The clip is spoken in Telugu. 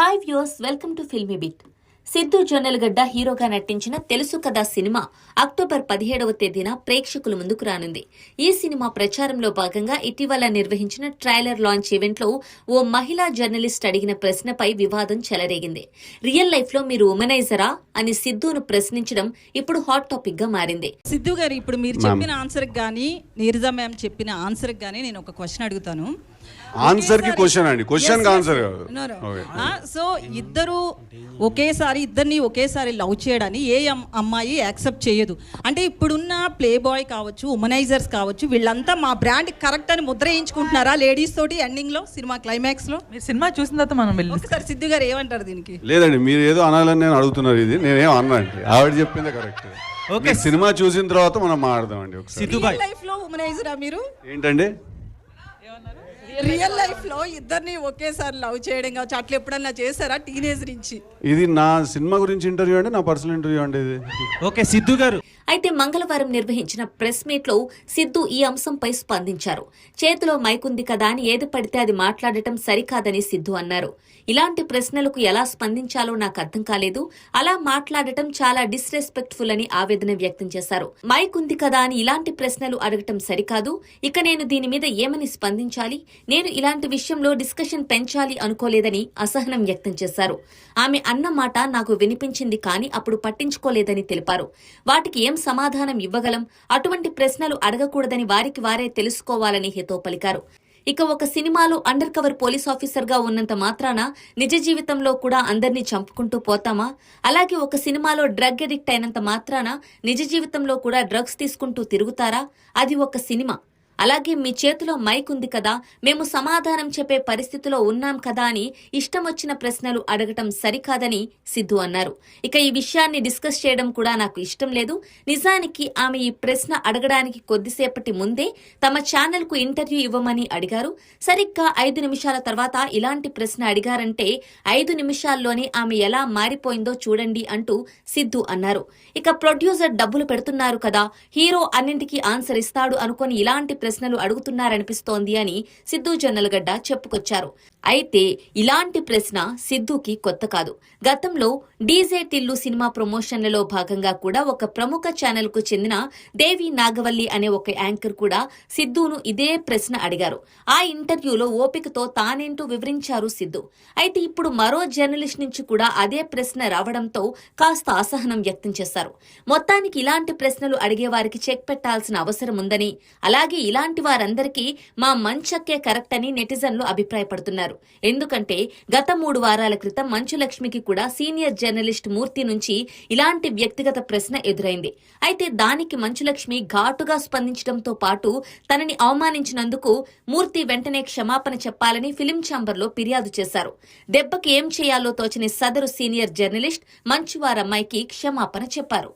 Hi viewers welcome to filmy bit Siddhu Jonnalagadda హీరోగా నటించిన తెలుసు కదా సినిమా అక్టోబర్ పదిహేడవ తేదీన ప్రేక్షకుల ముందుకు రానుంది. ఈ సినిమా ప్రచారంలో భాగంగా ఇటీవల నిర్వహించిన ట్రైలర్ లాంచ్ ఈవెంట్లో ఓ మహిళా జర్నలిస్ట్ అడిగిన ప్రశ్నపై వివాదం చెలరేగింది. రియల్ లైఫ్లో మీరు ఉమెనైజరా అని సిద్ధును ప్రశ్నించడం ఇప్పుడు హాట్ టాపిక్గా మారింది. సిద్ధు గారు ఇప్పుడు మీరు చెప్పిన ఆన్సర్కి కానీ నీరజా మ్యామ్ చెప్పిన ఆన్సర్కి కానీ నేను ఒక క్వశ్చన్ అడుగుతాను. ఆన్సర్కి క్వశ్చన్ అండి క్వశ్చన్కి ఆన్సర్ కాదు. సో ఇద్దరు ఒకేసారి ఇద్దరిని ఒకేసారి లవ్ చేయడాన్ని ఏ అమ్- అమ్మాయి యాక్సెప్ట్ చేయదు. అంటే ఇప్పుడున్న ప్లే బాయ్ కావచ్చు ఉమనైజర్స్ కావచ్చు వీళ్ళంతా మా బ్రాండ్ కరెక్ట్ అని ముద్ర వేయించుకుంటున్నారా లేడీస్ తోటి ఎండింగ్లో సినిమా క్లైమాక్స్లో? మీరు సినిమా చూసిన తర్వాత మనం వెళ్ళి ఒకసారి సిద్ధు గారు ఏమంటారు దీనికి? లేదండి మీరు ఏదో అనాలని నేను అడుగుతున్నారు ఇది. నేనేం అన్నాండి ఆవిడ చెప్పిందే కరెక్ట్ ఓకే సినిమా చూసిన తర్వాత మనం మాట్లాడదామండి ఒకసారి. సిద్ధు లైఫ్లో ఉమనైజరా మీరు? ఏంటండి? రియల్ లైఫ్లో ఇద్దరిని ఒకేసారి లవ్ చేయడం కావచ్చు. అట్లా ఎప్పుడన్నా చేశారా టీనేజ్ నుంచి? ఇది నా సినిమా గురించి ఇంటర్వ్యూ అండి నా పర్సనల్ ఇంటర్వ్యూ అండి ఇది. ఓకే సిద్ధు గారు. అయితే మంగళవారం నిర్వహించిన ప్రెస్ మీట్లో సిద్ధు ఈ అంశంపై స్పందించారు. చేతిలో మైకుంది కదా అని ఏది పడితే అది మాట్లాడటం సరికాదని సిద్ధు అన్నారు. ఇలాంటి ప్రశ్నలకు ఎలా స్పందించాలో నాకు అర్థం కాలేదు. అలా మాట్లాడటం చాలా డిస్రెస్పెక్ట్ఫుల్ అని ఆవేదన వ్యక్తం చేశారు. మైక్ ఉంది కదా అని ఇలాంటి ప్రశ్నలు అడగటం సరికాదు. ఇక నేను దీని మీద ఏమని స్పందించాలి? నేను ఇలాంటి విషయంలో డిస్కషన్ పెంచాలి అనుకోలేదని అసహనం వ్యక్తం చేశారు. ఆమె అన్న మాట నాకు వినిపించింది కానీ అప్పుడు పట్టించుకోలేదని తెలిపారు. వాటికి ఏం సమాధానం ఇవ్వగలం? అటువంటి ప్రశ్నలు అడగకూడదని వారికి వారే తెలుసుకోవాలని హితో పలికారు. ఇక ఒక సినిమాలో అండర్ కవర్ పోలీస్ ఆఫీసర్గా ఉన్నంత మాత్రాన నిజ జీవితంలో కూడా అందరినీ చంపుకుంటూ పోతామా? అలాగే ఒక సినిమాలో డ్రగ్ అడిక్ట్ అయినంత మాత్రాన నిజ జీవితంలో కూడా డ్రగ్స్ తీసుకుంటూ తిరుగుతారా? అది ఒక సినిమా. అలాగే మీ చేతిలో మైక్ ఉంది కదా మేము సమాధానం చెప్పే పరిస్థితిలో ఉన్నాం కదా అని ఇష్టం వచ్చిన ప్రశ్నలు అడగటం సరికాదని సిద్ధు అన్నారు. ఇక ఈ విషయాన్ని డిస్కస్ చేయడం కూడా నాకు ఇష్టం లేదు. నిజానికి ఆమె ఈ ప్రశ్న అడగడానికి కొద్దిసేపటి ముందే తమ ఛానల్కు ఇంటర్వ్యూ ఇవ్వమని అడిగారు. సరిగ్గా ఐదు నిమిషాల తర్వాత ఇలాంటి ప్రశ్న అడిగారంటే ఐదు నిమిషాల్లోనే ఆమె ఎలా మారిపోయిందో చూడండి అంటూ సిద్ధు అన్నారు. ఇక ప్రొడ్యూసర్ డబ్బులు పెడుతున్నారు కదా హీరో అన్నింటికీ ఆన్సర్ ఇస్తాడు అనుకొని ఇలాంటి ప్రశ్న ప్రశ్నలు అడుగుతున్నారనిపిస్తోంది అని సిద్ధు జొన్నలగడ్డ చెప్పుకొచ్చారు. అయితే ఇలాంటి ప్రశ్న సిద్ధుకి కొత్త కాదు. గతంలో డీజే టిల్లు సినిమా ప్రమోషన్లలో భాగంగా కూడా ఒక ప్రముఖ ఛానల్కు చెందిన దేవి నాగవల్లి అనే ఒక యాంకర్ కూడా సిద్ధును ఇదే ప్రశ్న అడిగారు. ఆ ఇంటర్వ్యూలో ఓపికతో తానేంటూ వివరించారు సిద్ధు. అయితే ఇప్పుడు మరో జర్నలిస్ట్ నుంచి కూడా అదే ప్రశ్న రావడంతో కాస్త అసహనం వ్యక్తం చేశారు. మొత్తానికి ఇలాంటి ప్రశ్నలు అడిగే వారికి చెక్ పెట్టాల్సిన అవసరం ఉందని అలాగే ఇలాంటి వారందరికీ మా మంచక్కే కరెక్ట్ అని నెటిజన్లు అభిప్రాయపడుతున్నారు. ఎందుకంటే గత మూడు వారాల క్రితం మంచులక్ష్మికి కూడా సీనియర్ జర్నలిస్ట్ మూర్తి నుంచి ఇలాంటి వ్యక్తిగత ప్రశ్న ఎదురైంది. అయితే దానికి మంచులక్ష్మి ఘాటుగా స్పందించడంతో పాటు తనని అవమానించినందుకు మూర్తి వెంటనే క్షమాపణ చెప్పాలని ఫిలిం ఛాంబర్లో ఫిర్యాదు చేశారు. దెబ్బకి ఏం చేయాలో తోచని సదరు సీనియర్ జర్నలిస్ట్ మంచువారమ్మాయికి క్షమాపణ చెప్పారు.